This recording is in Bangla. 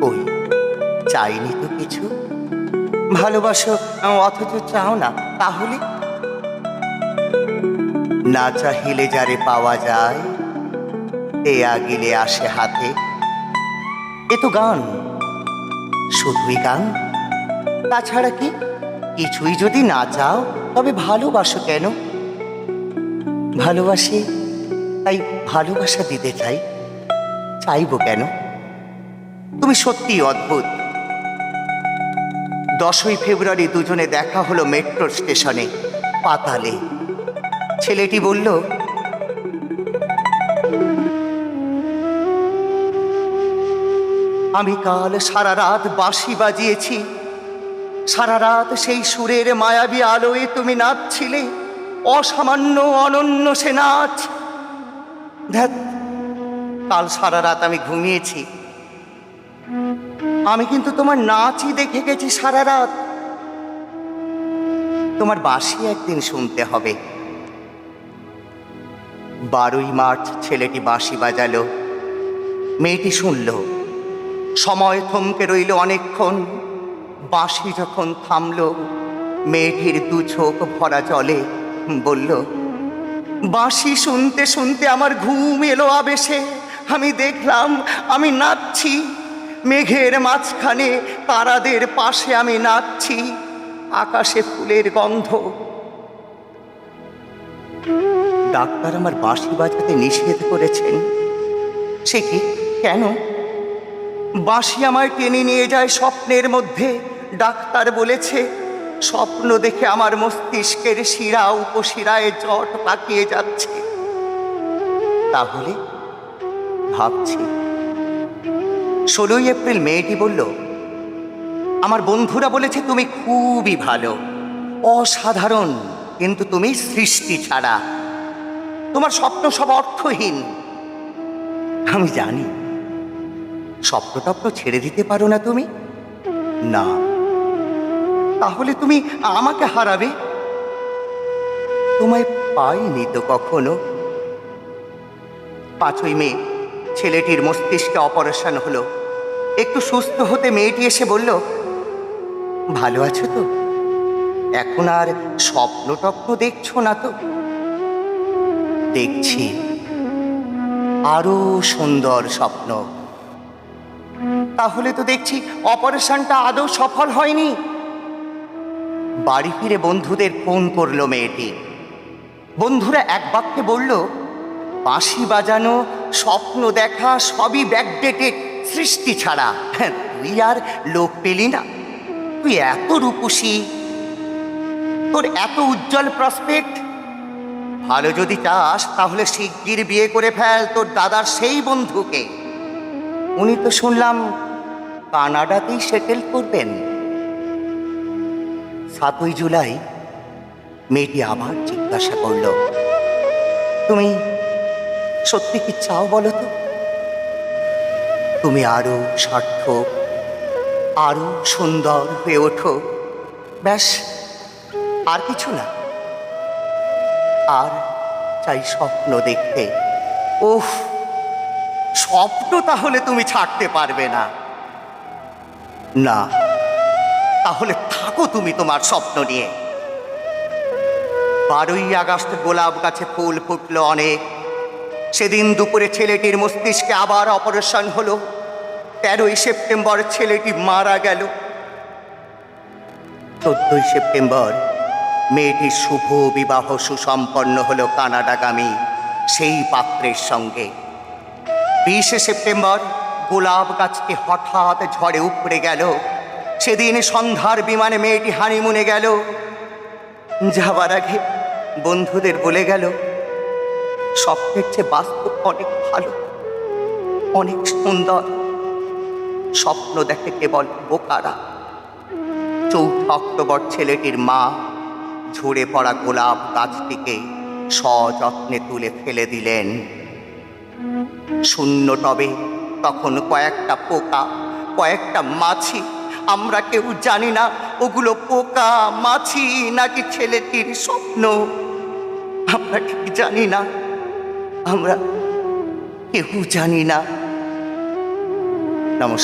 কই? চাইনি তো কিছু? ভালোবাসো অথচ চাও না, তাহলে? না চাহিলে যারে পাওয়া যায়, এ আগিলে আসে হাতে। এ তো গান, শুধুই গান। তাছাড়া কি? কিছুই যদি না চাও, তবে ভালোবাসো কেন? ভালোবাসি, তাই ভালোবাসা দিতে চাই। চাইব কেন? তুমি সত্যি অদ্ভুত। দশই ফেব্রুয়ারি দুজনে দেখা হলো মেট্রো স্টেশনে, পাতালে। ছেলেটি বলল, আমি কাল সারা রাত বাঁশি বাজিয়েছি। সারা রাত সেই সুরের মায়াবী আলোয় তুমি নাচছিলে। অসামান্য অনন্য সে নাচ। ধ্যাত কাল সারা রাত আমি ঘুমিয়েছি। আমি কিন্তু তোমার নাচই দেখে গেছি সারা রাত। তোমার বাসি একদিন শুনতে হবে। বারোই মার্চ ছেলেটি বাঁশি বাজালো। মেয়েটি শুনল। সময় থমকে রইল অনেকক্ষণ। বাঁশি যখন থামলো, মেয়েটির দু চোখ ভরা জলে বলল, বাঁশি শুনতে শুনতে আমার ঘুম এলো আবেশে। আমি দেখলাম, আমি নাচছি। মেঘের মাঝখানে তারাদের পাশে আমি নাচছি। আকাশে ফুলের গন্ধ। ডাক্তার আমার বাঁশি বাজাতে নিষেধ করেছেন। সে কি? কেন? বাঁশি আমায় টেনে নিয়ে যায় স্বপ্নের মধ্যে। ডাক্তার বলেছে, স্বপ্ন দেখে আমার মস্তিষ্কের শিরা উপশিরায় জট পাকিয়ে যাচ্ছে। তাহলে ভাবছি ষোলোই এপ্রিল মেয়েটি বলল, আমার বন্ধুরা বলেছে তুমি খুবই ভালো, অসাধারণ, কিন্তু তুমি সৃষ্টি ছাড়া। তোমার স্বপ্ন সব অর্থহীন। আমি জানি, স্বপ্ন টপ্ন ছেড়ে দিতে পারো না তুমি। না, তাহলে তুমি আমাকে হারাবে? তোমায় পাইনি তো কখনো। পাঁচই মে, ছেলেটির মস্তিষ্কে অপারেশন হলো। একটু সুস্থ হতে মেয়েটি এসে বলল, ভালো আছো তো? এখন আর স্বপ্ন টপ্ন দেখছ না তো? দেখছি। আরও সুন্দর স্বপ্ন। তাহলে তো দেখছি অপারেশনটা আদৌ সফল হয়নি। বাড়ি ফিরে বন্ধুদের ফোন করল মেয়েটি। বন্ধুরা এক বাক্যে বলল, বাঁশি বাজানো, স্বপ্ন দেখা, সবই ব্যাকডেটেড। সৃষ্টি ছাড়া। হ্যাঁ, তুই আর লোক পেলি না। তুই এত রূপসী। তোর এত উজ্জ্বল প্রসপেক্ট ভালো যদি চাস তাহলে শিগগির বিয়ে করে ফেল তোর দাদার সেই বন্ধুকে। উনি তো শুনলাম কানাডাতেই সেটেল করবেন। সাতই জুলাই মেয়েটি আবার জিজ্ঞাসা করল তুমি সত্যি কি চাও বলো তো? তুমি আরও সার্থক, আরও সুন্দর হয়ে ওঠো। ব্যাস, আর কিছু না। আর চাই স্বপ্ন দেখতে। ওহ স্বপ্ন তাহলে তুমি ছাড়তে পারবে না। না, তাহলে থাকো তুমি তোমার স্বপ্ন নিয়ে। বারোই আগস্ট গোলাপ গাছে ফুল ফুটলো অনেক। সেদিন দুপুরে ছেলেটির মস্তিষ্কে আবার অপারেশন হলো। তেরোই সেপ্টেম্বর ছেলেটি মারা গেল। চোদ্দই সেপ্টেম্বর, মেয়েটির শুভ বিবাহ সুসম্পন্ন হলো কানাডাগামী সেই পাত্রের সঙ্গে। বিশে সেপ্টেম্বর, গোলাপ গাছটি হঠাৎ ঝড়ে উপড়ে গেল। সেদিন সন্ধ্যার বিমানে মেয়েটি হানিমুনে গেল। যাবার আগে বন্ধুদের বলে গেল স্বপ্নের চেয়ে বাস্তব অনেক ভালো, অনেক সুন্দর। স্বপ্ন দেখে কেবল বোকারা। চৌঠা অক্টোবর ছেলেটির মা ঝরে পড়া গোলাপ গাছটিকে সযত্নে তুলে ফেলে দিলেন। শূন্য টবে তখন কয়েকটা পোকা, কয়েকটা মাছি, আমরা কেউ জানি না ওগুলো পোকা, মাছি নাকি ছেলেটির স্বপ্ন, আমরা ঠিক জানি না। আমরা কেউ জানি না। নমস্কার।